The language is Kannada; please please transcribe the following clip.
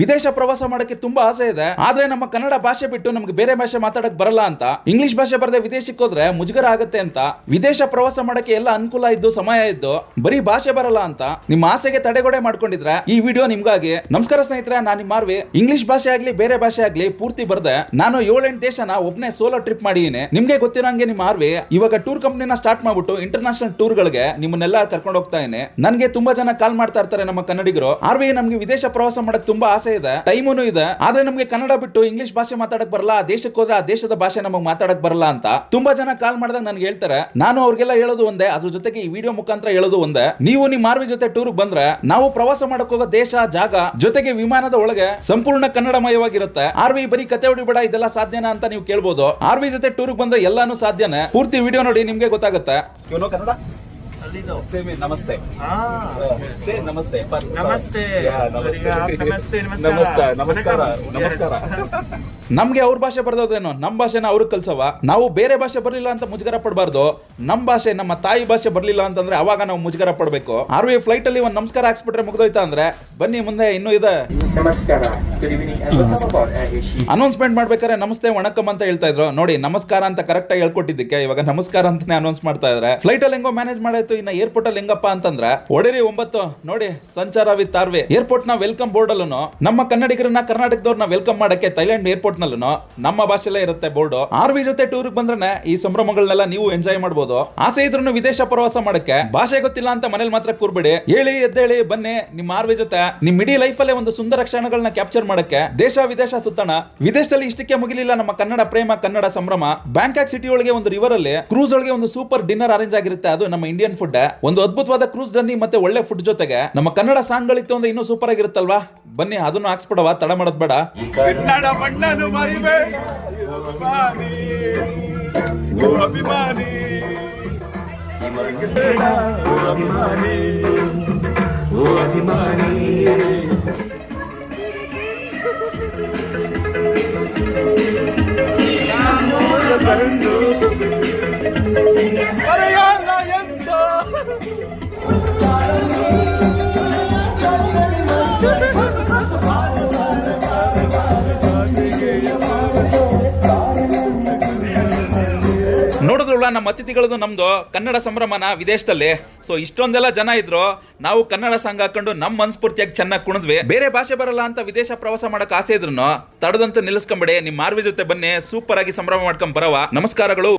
ವಿದೇಶ ಪ್ರವಾಸ ಮಾಡಕ್ಕೆ ತುಂಬಾ ಆಸೆ ಇದೆ. ಆದ್ರೆ ನಮ್ಮ ಕನ್ನಡ ಭಾಷೆ ಬಿಟ್ಟು ನಮ್ಗೆ ಬೇರೆ ಭಾಷೆ ಮಾತಾಡಕ್ ಬರಲ್ಲ ಅಂತ. ಇಂಗ್ಲಿಷ್ ಭಾಷೆ ಬರದೆ ವಿದೇಶಕ್ಕೆ ಹೋದ್ರೆ ಮುಜುಗರ ಆಗತ್ತೆ ಅಂತ. ವಿದೇಶ ಪ್ರವಾಸ ಮಾಡಕ್ಕೆ ಎಲ್ಲ ಅನುಕೂಲ ಇದ್ದು, ಸಮಯ ಇದ್ದು, ಬರೀ ಭಾಷೆ ಬರಲ್ಲ ಅಂತ. ನಿಮ್ಮ ಆಸೆಗೆ ತಡೆಗೋಡೆ ಮಾಡ್ಕೊಂಡಿದ್ರೆ ಈ ವಿಡಿಯೋ ನಿಮ್ಗಾಗಿ. ನಮಸ್ಕಾರ ಸ್ನೇಹಿತರೆ, ನಾನು ನಿಮ್ಮ ಮಾರ್ವಿ. ಇಂಗ್ಲಿಷ್ ಭಾಷೆ ಆಗ್ಲಿ, ಬೇರೆ ಭಾಷೆ ಆಗ್ಲಿ ಪೂರ್ತಿ ಬರ್ದೆ. ನಾನು ಏಳೆಂಟು ದೇಶನ ಒಬ್ನೇ ಸೋಲೋ ಟ್ರಿಪ್ ಮಾಡಿದೀನಿ ನಿಮ್ಗೆ ಗೊತ್ತಿರಂಗೆ ನಿಮ್ಮ ಮಾರ್ವಿ, ಇವಾಗ ಟೂರ್ ಕಂಪ್ನಿನ ಸ್ಟಾರ್ಟ್ ಮಾಡ್ಬಿಟ್ಟು ಇಂಟರ್ನ್ಯಾಷನಲ್ ಟೂರ್ ಗಳಿಗೆ ನಿಮ್ಮನ್ನೆಲ್ಲ ಕರ್ಕೊಂಡು ಹೋಗ್ತಾ ಇದ್ದೀನಿ. ನನ್ಗೆ ತುಂಬಾ ಜನ ಕಾಲ್ ಮಾಡ್ತಾ ಇರ್ತಾರೆ ನಮ್ಮ ಕನ್ನಡಿಗರು. ಆರ್ವಿ ನಮ್ಗೆ ವಿದೇಶ ಪ್ರವಾಸ ಮಾಡಕ್ ತುಂಬಾ ಇದೆ, ಟೈಮೂನು ಇದೆ, ಆದ್ರೆ ನಮ್ಗೆ ಕನ್ನಡ ಬಿಟ್ಟು ಇಂಗ್ಲಿಷ್ ಭಾಷೆ ಮಾತಾಡಕ್ ಬರಲ್ಲ ದೇಶಕ್ಕೆ ಹೋದ್ರೆ ಆ ದೇಶದ ಭಾಷೆ ನಮಗೆ ಮಾತಾಡಕ್ ಬರಲ್ಲ ಅಂತ ತುಂಬಾ ಜನ ಕಾಲ್ ಮಾಡಿದಾಗ ನನ್ಗೆ ಹೇಳ್ತಾರೆ. ನಾನು ಅವ್ರಿಗೆಲ್ಲ ಹೇಳೋದು ಒಂದೇ, ಅದ್ರ ಜೊತೆಗೆ ಈ ವಿಡಿಯೋ ಮುಖಾಂತರ ಹೇಳೋದು ಒಂದೇ. ನೀವು ನಿಮ್ ಮಾರ್ವಿ ಜೊತೆ ಟೂರ್ ಬಂದ್ರೆ ನಾವು ಪ್ರವಾಸ ಮಾಡಕ್ ಹೋಗೋ ದೇಶ, ಜಾಗ, ಜೊತೆಗೆ ವಿಮಾನದ ಒಳಗೆ ಸಂಪೂರ್ಣ ಕನ್ನಡಮಯವಾಗಿರುತ್ತೆ. ಆರ್ವಿ ಬರೀ ಕತೆ ಹೊಡಿಬೇಡ ಇದೆಲ್ಲ ಸಾಧ್ಯನಾ ಅಂತ ನೀವು ಕೇಳ್ಬೋದು. ಆರ್ವಿ ಜೊತೆ ಟೂರ್ ಬಂದ್ರೆ ಎಲ್ಲಾನು ಸಾಧ್ಯನೇ. ಪೂರ್ತಿ ವಿಡಿಯೋ ನೋಡಿ ನಿಮ್ಗೆ ಗೊತ್ತಾಗುತ್ತೆ. ಕನ್ನಡ? ಸೇಮಿ ನಮಸ್ತೆ. ಹಾ. ಸೇ ನಮಸ್ತೆ. ನಮಸ್ತೆ. ಸರಿಗಾ? ನಮಸ್ತೆ ನಮಸ್ಕಾರ. ನಮಸ್ಕಾರ ನಮಸ್ಕಾರ. ನಮ್ಗೆ ಅವ್ರ ಭಾಷೆ ಬರ್ದೋದೇನೋ? ನಮ್ ಭಾಷೆನ ಅವ್ರಿಗೆ ಕಲ್ಸವ ನಾವು ಬೇರೆ ಭಾಷೆ ಬರ್ಲಿಲ್ಲ ಅಂತ ಮುಜುಗರ ಪಡಬಾರ್ದು. ನಮ್ ಭಾಷೆ ನಮ್ಮ ತಾಯಿ ಭಾಷೆ ಬರ್ಲಿಲ್ಲ ಅಂತಂದ್ರೆ ಅವಾಗ ನಾವು ಮುಜುಗರ ಪಡ್ಬೇಕು. ಆರ್ ವಿ ಫ್ಲೈಟ್ ಅಲ್ಲಿ ಒಂದ್ ನಮಸ್ಕಾರ ಹಾಕ್ಸ್ಬಿಟ್ರೆ ಮುಗ್ದೋಯ್ತಾ ಅಂದ್ರೆ ಬನ್ನಿ ಮುಂದೆ ಇನ್ನೂ ಇದೆ. ಅನೌನ್ಸ್ಮೆಂಟ್ ಮಾಡ್ಬೇಕಾದ್ರೆ ನಮಸ್ತೆ ವಣಕಂ ಅಂತ ಹೇಳ್ತಾ ಇದ್ರು. ನೋಡಿ ನಮಸ್ಕಾರ ಅಂತ ಕರೆಕ್ಟ್ ಆಗಿ ಹೇಳ್ಕೊಟ್ಟಿದ್ದಕ್ಕೆ ಇವಾಗ ನಮಸ್ಕಾರ ಅಂತಾನೆ ಅನೌನ್ಸ್ ಮಾಡ್ತಾ ಇದ್ರೆ. ಫ್ಲೈಟ್ ಅಲ್ಲಿ ಹೆಂಗೋ ಮ್ಯಾನೇಜ್ ಮಾಡಾಯ್ತು ಇನ್ನ ಏರ್ಪೋರ್ಟ್ ಅಲ್ಲಿ ಹೆಂಗಪ್ಪ ಅಂತಂದ್ರೆ ಒಡೆರಿ ಒಂಬತ್ತು, ನೋಡಿ, ಸಂಚಾರ ವಿತ್ ಆರ್ವೆ. ಏರ್ಪೋರ್ಟ್ನ ವೆಲ್ಕಮ್ ಬೋರ್ಡ್ ಅಲ್ಲೂ ನಮ್ಮ ಕನ್ನಡಿಗರನ್ನ ಕರ್ನಾಟಕದವ್ರನ್ನ ವೆಲ್ಕಮ್ ಮಾಡಕ್ಕೆ ಥೈಲ್ಯಾಂಡ್ ಏರ್ಪೋರ್ಟ್ ನಲ್ಲೂ ನಮ್ಮ ಭಾಷೆಲೇ ಇರುತ್ತೆ ಬೋರ್ಡ್. ಆರ್ ವಿ ಜೊತೆ ಟೂರ್ ಬಂದ್ರೆ ಈ ಸಂಭ್ರಮಗಳನ್ನೆಲ್ಲ ನೀವು ಎಂಜಾಯ್ ಮಾಡಬಹುದು ಆಸೆ ಇದ್ರೂ ವಿದೇಶ ಪ್ರವಾಸ ಮಾಡಕ್ಕೆ ಭಾಷೆ ಗೊತ್ತಿಲ್ಲ ಅಂತ ಮನೇಲಿ ಮಾತ್ರ ಕೂರ್ಬೇಡಿ. ಹೇಳಿ, ಎದ್ದೇಳಿ, ಬನ್ನಿ, ನಿಮ್ಮ ಆರ್ ವಿ ಜೊತೆ. ನಿಮ್ ಇಡೀ ಲೈಫ್ ಅಲ್ಲೇ ಒಂದು ಸುಂದರ ಕ್ಷಣಗಳನ್ನ ಕ್ಯಾಪ್ಚರ್ ಮಾಡಕ್ಕೆ ದೇಶ, ವಿದೇಶ ಸುತ್ತಣ. ವಿದೇಶದಲ್ಲಿ ಇಷ್ಟಕ್ಕೆ ಮುಗಿಲಿಲ್ಲ ನಮ್ಮ ಕನ್ನಡ ಪ್ರೇಮ, ಕನ್ನಡ ಸಂಭ್ರಮ. ಬ್ಯಾಂಕಾಕ್ ಸಿಟಿ ಒಳಗೆ ಒಂದು ರಿವರ್ ಅಲ್ಲಿ ಕ್ರೂಸ್ ಒಳಗೆ ಒಂದು ಸೂಪರ್ ಡಿನ್ನರ್ ಅರೇಂಜ್ ಆಗಿರುತ್ತೆ. ಅದು ನಮ್ಮ ಇಂಡಿಯನ್ ಒಂದು ಅದ್ಭುತವಾದ ಕ್ರೂಸ್ ಜರ್ನಿ ಮತ್ತೆ ಒಳ್ಳೆ ಫುಡ್ ಜೊತೆಗೆ ನಮ್ಮ ಕನ್ನಡ ಸಾಂಗ್ ಗಳಿತ್ತು ಅಂದ್ರೆ ಇನ್ನೂ ಸೂಪರ್ ಆಗಿರುತ್ತಲ್ವಾ? ಬನ್ನಿ, ಅದನ್ನು ಹಾಕ್ಸ್ಬಿಡವ ತಡ ಮಾಡೋದ್ ಬೇಡ. ಅಭಿಮಾನಿ. ಅಭಿಮಾನಿ. ನಮ್ಮ ಅತಿಥಿಗಳದ್ದು ನಮ್ದು ಕನ್ನಡ ಸಂಭ್ರಮನ ವಿದೇಶದಲ್ಲಿ. ಸೊ ಇಷ್ಟೊಂದೆಲ್ಲ ಜನ ಇದ್ರು, ನಾವು ಕನ್ನಡ ಸಾಂಗ್ ಹಾಕೊಂಡು ನಮ್ಮ ಮನಸ್ಫೂರ್ತಿಯಾಗಿ ಚೆನ್ನಾಗಿ ಕುಣಿದ್ವಿ. ಬೇರೆ ಭಾಷೆ ಬರಲ್ಲ ಅಂತ ವಿದೇಶ ಪ್ರವಾಸ ಮಾಡಕ್ ಆಸೆ ಇದ್ರು ತಡದಂತ ನಿಲ್ಲಿಸ್ಕೊಂಬಿಡಿ ನಿಮ್ಮ ಮಾರ್ವಿ ಜೊತೆ ಬನ್ನಿ ಸೂಪರ್ ಆಗಿ ಸಂಭ್ರಮ ಮಾಡ್ಕೊಂಡ್ ಬರವ ನಮಸ್ಕಾರಗಳು.